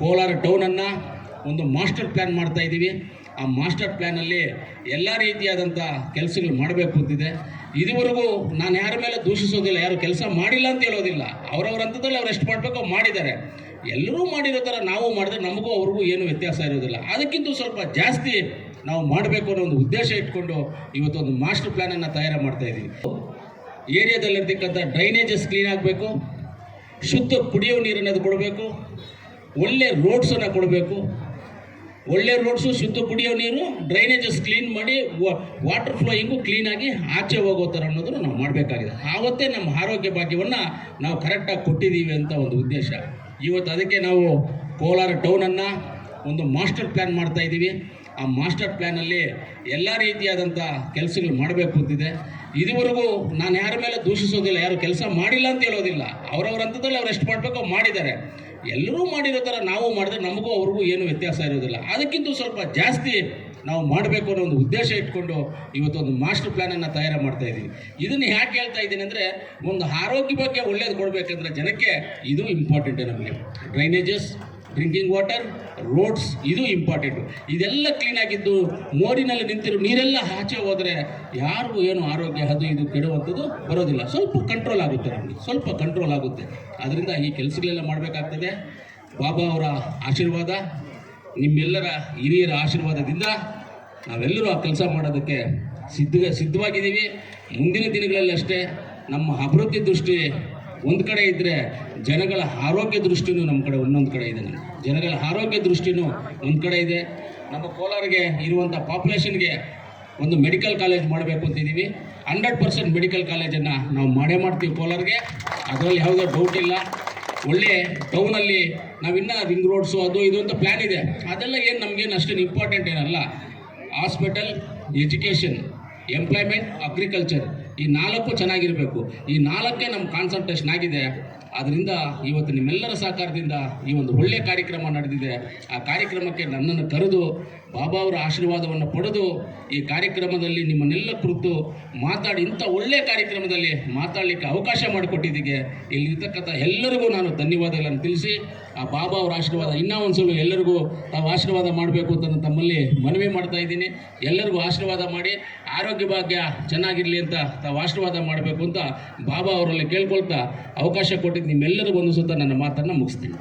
ಕೋಲಾರ ಟೌನನ್ನು ಒಂದು master plan ಮಾಡ್ತಾ ಇದ್ದೀವಿ. ಆ ಮಾಸ್ಟರ್ ಪ್ಲ್ಯಾನಲ್ಲಿ ಎಲ್ಲ ರೀತಿಯಾದಂಥ ಕೆಲಸಗಳು ಮಾಡಬೇಕು ಅಂತಿದೆ. ಇದುವರೆಗೂ ನಾನು ಯಾರ ಮೇಲೆ ದೂಷಿಸೋದಿಲ್ಲ, ಯಾರು ಕೆಲಸ ಮಾಡಿಲ್ಲ ಅಂತ ಹೇಳೋದಿಲ್ಲ. ಅವರವ್ರ ಹಂತದಲ್ಲಿ ಅವ್ರು ಎಷ್ಟು ಮಾಡಬೇಕೋ ಮಾಡಿದ್ದಾರೆ. ಎಲ್ಲರೂ ಮಾಡಿರೋ ಥರ ನಾವು ಮಾಡಿದ್ರೆ ನಮಗೂ ಅವ್ರಿಗೂ ಏನು ವ್ಯತ್ಯಾಸ ಇರೋದಿಲ್ಲ. ಅದಕ್ಕಿಂತ ಸ್ವಲ್ಪ ಜಾಸ್ತಿ ನಾವು ಮಾಡಬೇಕು ಅನ್ನೋ ಒಂದು ಉದ್ದೇಶ ಇಟ್ಕೊಂಡು ಇವತ್ತೊಂದು ಮಾಸ್ಟರ್ ಪ್ಲ್ಯಾನನ್ನು ತಯಾರು ಮಾಡ್ತಾ ಇದ್ದೀವಿ. ಏರಿಯಾದಲ್ಲಿರ್ತಕ್ಕಂಥ ಡ್ರೈನೇಜಸ್ ಕ್ಲೀನ್ ಆಗಬೇಕು. ಶುದ್ಧ ಕುಡಿಯೋ ನೀರನ್ನು ಕೊಡಬೇಕು. ಒಳ್ಳೆ ರೋಡ್ಸನ್ನು ಕೊಡಬೇಕು. ಒಳ್ಳೆ ರೋಡ್ಸು ಶುದ್ಧ ಕುಡಿಯೋ ನೀರು ಡ್ರೈನೇಜಸ್ ಕ್ಲೀನ್ ಮಾಡಿ ವಾಟರ್ ಫ್ಲೋಯಿಂಗು ಕ್ಲೀನಾಗಿ ಆಚೆ ಹೋಗೋ ಥರ ಅನ್ನೋದನ್ನು ನಾವು ಮಾಡಬೇಕಾಗಿದೆ. ಆವತ್ತೇ ನಮ್ಮ ಆರೋಗ್ಯ ಭಾಗ್ಯವನ್ನು ನಾವು ಕರೆಕ್ಟಾಗಿ ಕೊಟ್ಟಿದ್ದೀವಿ ಅಂತ ಒಂದು ಉದ್ದೇಶ. ಇವತ್ತು ಅದಕ್ಕೆ ನಾವು ಕೋಲಾರ ಟೌನನ್ನು ಒಂದು ಮಾಸ್ಟರ್ ಪ್ಲ್ಯಾನ್ ಮಾಡ್ತಾ ಇದ್ದೀವಿ. ಆ ಮಾಸ್ಟರ್ ಪ್ಲ್ಯಾನಲ್ಲಿ ಎಲ್ಲ ರೀತಿಯಾದಂಥ ಕೆಲಸಗಳು ಮಾಡಬೇಕು ಅಂತಿದೆ ಇದುವರೆಗೂ ನಾನು ಯಾರ ಮೇಲೆ ದೂಷಿಸೋದಿಲ್ಲ, ಯಾರು ಕೆಲಸ ಮಾಡಿಲ್ಲ ಅಂತ ಹೇಳೋದಿಲ್ಲ. ಅವರವ್ರ ಹಂತದಲ್ಲಿ ಅವ್ರು ಎಷ್ಟು ಮಾಡಬೇಕೋ ಮಾಡಿದ್ದಾರೆ. ಎಲ್ಲರೂ ಮಾಡಿರೋ ಥರ ನಾವು ಮಾಡಿದ್ರೆ ನಮಗೂ ಅವ್ರಿಗೂ ಏನು ವ್ಯತ್ಯಾಸ ಇರೋದಿಲ್ಲ. ಅದಕ್ಕಿಂತ ಸ್ವಲ್ಪ ಜಾಸ್ತಿ ನಾವು ಮಾಡಬೇಕು ಅನ್ನೋ ಒಂದು ಉದ್ದೇಶ ಇಟ್ಕೊಂಡು ಇವತ್ತೊಂದು ಮಾಸ್ಟರ್ ಪ್ಲ್ಯಾನನ್ನು ತಯಾರು ಮಾಡ್ತಾ ಇದ್ದೀವಿ ಇದನ್ನು ಯಾಕೆ ಹೇಳ್ತಾ ಇದ್ದೀನಿ ಅಂದರೆ, ಒಂದು ಆರೋಗ್ಯ ಬಗ್ಗೆ ಒಳ್ಳೇದು ಕೊಡಬೇಕಂದ್ರೆ ಜನಕ್ಕೆ ಇದು ಇಂಪಾರ್ಟೆಂಟೇ ನಮಗೆ. ಡ್ರೈನೇಜಸ್ ಡ್ರಿಂಕಿಂಗ್ ವಾಟರ್ ರೋಡ್ಸ್ ಇದು ಇಂಪಾರ್ಟೆಂಟು ಇದೆಲ್ಲ ಕ್ಲೀನಾಗಿದ್ದು ಮೋರಿನಲ್ಲಿ ನಿಂತಿರೋ ನೀರೆಲ್ಲ ಆಚೆ ಹೋದರೆ ಯಾರಿಗೂ ಏನು ಆರೋಗ್ಯ, ಅದು ಇದು ಕೆಡುವಂಥದ್ದು ಬರೋದಿಲ್ಲ. ಸ್ವಲ್ಪ ಕಂಟ್ರೋಲ್ ಆಗುತ್ತೆ ನಮಗೆ, ಸ್ವಲ್ಪ ಕಂಟ್ರೋಲ್ ಆಗುತ್ತೆ. ಅದರಿಂದ ಈ ಕೆಲಸಗಳೆಲ್ಲ ಮಾಡಬೇಕಾಗ್ತದೆ. ಬಾಬಾ ಅವರ ಆಶೀರ್ವಾದ, ನಿಮ್ಮೆಲ್ಲರ ಹಿರಿಯರ ಆಶೀರ್ವಾದದಿಂದ ನಾವೆಲ್ಲರೂ ಆ ಕೆಲಸ ಮಾಡೋದಕ್ಕೆ ಸಿದ್ಧ, ಸಿದ್ಧವಾಗಿದ್ದೀವಿ. ಮುಂದಿನ ದಿನಗಳಲ್ಲಿ ಅಷ್ಟೇ ನಮ್ಮ ಅಭಿವೃದ್ಧಿ ದೃಷ್ಟಿ ಒಂದು ಕಡೆ ಇದ್ದರೆ ಜನಗಳ ಆರೋಗ್ಯ ದೃಷ್ಟಿನೂ ನಮ್ಮ ಕಡೆ ಒಂದೊಂದು ಕಡೆ ಇದೆ. ಜನಗಳ ಆರೋಗ್ಯ ದೃಷ್ಟಿನೂ ಒಂದು ಕಡೆ ಇದೆ. ನಮ್ಮ ಕೋಲಾರಿಗೆ ಇರುವಂಥ ಪಾಪ್ಯುಲೇಷನ್ಗೆ ಒಂದು ಮೆಡಿಕಲ್ ಕಾಲೇಜ್ ಮಾಡಬೇಕು ಅಂತಿದ್ದೀವಿ ಹಂಡ್ರೆಡ್ ಪರ್ಸೆಂಟ್ ಮೆಡಿಕಲ್ ಕಾಲೇಜನ್ನು ನಾವು ಮಾಡೇ ಮಾಡ್ತೀವಿ ಕೋಲಾರಿಗೆ. ಅದರಲ್ಲಿ ಯಾವುದೇ ಡೌಟ್ ಇಲ್ಲ. ಒಳ್ಳೆ ಟೌನಲ್ಲಿ ನಾವಿನ್ನ ರಿಂಗ್ ರೋಡ್ಸು ಅದು ಇದು ಅಂತ ಪ್ಲ್ಯಾನ್ ಇದೆ. ಅದೆಲ್ಲ ಏನು ನಮಗೇನು ಅಷ್ಟೇನು ಇಂಪಾರ್ಟೆಂಟ್ ಏನಲ್ಲ. ಹಾಸ್ಪಿಟಲ್ ಎಜುಕೇಷನ್ ಎಂಪ್ಲಾಯ್ಮೆಂಟ್ ಅಗ್ರಿಕಲ್ಚರ್ ಈ ನಾಲ್ಕು ಚೆನ್ನಾಗಿರಬೇಕು. ಈ ನಾಲ್ಕೇ ನಮ್ಮ ಕಾನ್ಸಂಟ್ರೇಷನ್ ಆಗಿದೆ ಆದ್ದರಿಂದ ಇವತ್ತು ನಿಮ್ಮೆಲ್ಲರ ಸಹಕಾರದಿಂದ ಈ ಒಂದು ಒಳ್ಳೆಯ ಕಾರ್ಯಕ್ರಮ ನಡೆದಿದೆ. ಆ ಕಾರ್ಯಕ್ರಮಕ್ಕೆ ನನ್ನನ್ನು ಕರೆದು, ಬಾಬಾ ಅವರ ಆಶೀರ್ವಾದವನ್ನು ಪಡೆದು, ಈ ಕಾರ್ಯಕ್ರಮದಲ್ಲಿ ನಿಮ್ಮನ್ನೆಲ್ಲ ಕುರಿತು ಮಾತಾಡಿ, ಇಂಥ ಒಳ್ಳೆಯ ಕಾರ್ಯಕ್ರಮದಲ್ಲಿ ಮಾತಾಡಲಿಕ್ಕೆ ಅವಕಾಶ ಮಾಡಿಕೊಟ್ಟಿದ್ದಕ್ಕೆ ಇಲ್ಲಿರ್ತಕ್ಕಂಥ ಎಲ್ಲರಿಗೂ ನಾನು ಧನ್ಯವಾದಗಳನ್ನು ತಿಳಿಸಿ, ಆ ಬಾಬಾ ಅವರ ಆಶೀರ್ವಾದ ಇನ್ನೂ ಒಂದು ಸಲ ಎಲ್ಲರಿಗೂ ತಾವು ಆಶೀರ್ವಾದ ಮಾಡಬೇಕು ಅಂತ ತಮ್ಮಲ್ಲಿ ಮನವಿ ಮಾಡ್ತಾ ಇದ್ದೀನಿ. ಎಲ್ಲರಿಗೂ ಆಶೀರ್ವಾದ ಮಾಡಿ ಆರೋಗ್ಯ ಭಾಗ್ಯ ಚೆನ್ನಾಗಿರಲಿ ಅಂತ ತಾವು ಆಶೀರ್ವಾದ ಮಾಡಬೇಕು ಅಂತ ಬಾಬಾ ಅವರಲ್ಲಿ ಕೇಳ್ಕೊಳ್ತಾ ಅವಕಾಶ ಕೊಟ್ಟಿದ್ದು ನಿಮ್ಮೆಲ್ಲರಿಗೂ ಒಂದು ಸುತ್ತ ನನ್ನ ಮಾತನ್ನು ಮುಗಿಸ್ತೀನಿ.